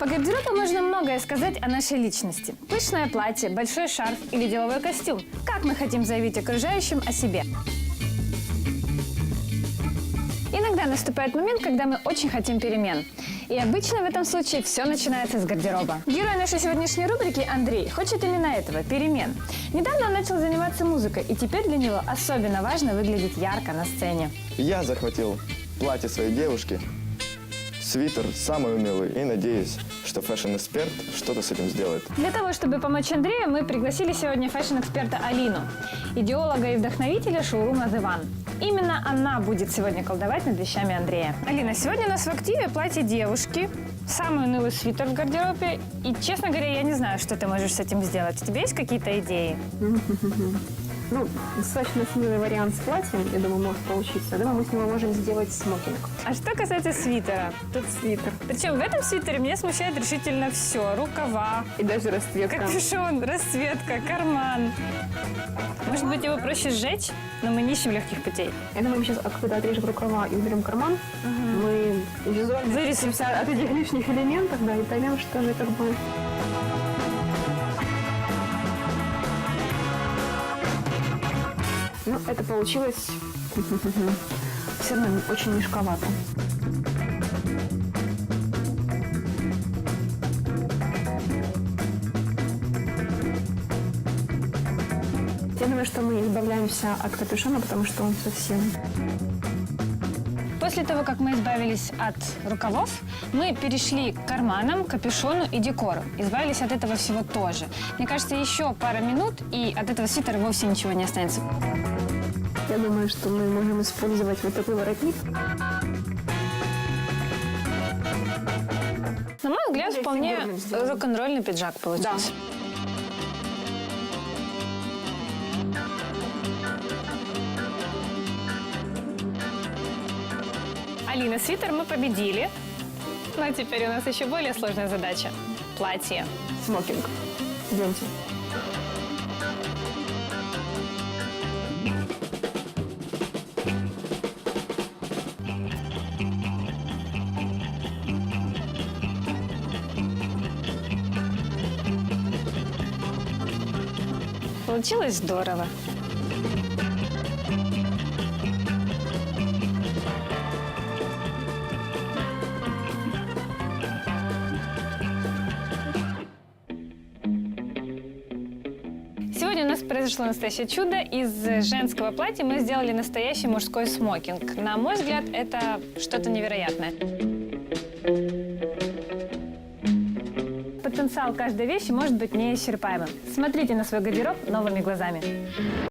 По гардеробу можно многое сказать о нашей личности. Пышное платье, большой шарф или деловой костюм. Как мы хотим заявить окружающим о себе? Иногда наступает момент, когда мы очень хотим перемен. И обычно в этом случае все начинается с гардероба. Герой нашей сегодняшней рубрики Андрей хочет именно этого – перемен. Недавно он начал заниматься музыкой, и теперь для него особенно важно выглядеть ярко на сцене. Я захватил платье своей девушки, свитер самый умелый и надеюсь, что фэшн-эксперт что-то с этим сделает. Для того, чтобы помочь Андрею, мы пригласили сегодня фэшн-эксперта Алину, идеолога и вдохновителя шоурума The One. Именно она будет сегодня колдовать над вещами Андрея. Алина, сегодня у нас в активе платье девушки, самый унылый свитер в гардеробе. И, честно говоря, я не знаю, что ты можешь с этим сделать. У тебя есть какие-то идеи? Ну, достаточно смелый вариант с платьем, я думаю, может получиться. Я думаю, мы с него можем сделать смокинг. А что касается свитера? Тут свитер. Причем в этом свитере меня смущает решительно все. Рукава, И даже расцветка. капюшон, расцветка, карман. Может быть, его проще сжечь, но мы не ищем легких путей. Я думаю, мы сейчас, когда отрежем рукава и уберем карман, мы визуально Вырисуемся от этих лишних элементов, да, и поймем, что же как бы... Ну, это получилось все равно очень мешковато. Я думаю, что мы избавляемся от капюшона, потому что он совсем После того, как мы избавились от рукавов, мы перешли к карманам, капюшону и декору. Избавились от этого всего тоже. Мне кажется, еще пара минут, и от этого свитера вовсе ничего не останется. Я думаю, что мы можем использовать вот такой воротник. На мой взгляд, вполне рок-н-ролльный пиджак получился. Алина, свитер мы победили. Ну а теперь у нас еще более сложная задача. Платье. Смокинг. Идемте. Получилось здорово. Сегодня у нас произошло настоящее чудо. Из женского платья мы сделали настоящий мужской смокинг. На мой взгляд, это что-то невероятное. Потенциал каждой вещи может быть неисчерпаемым. Смотрите на свой гардероб новыми глазами.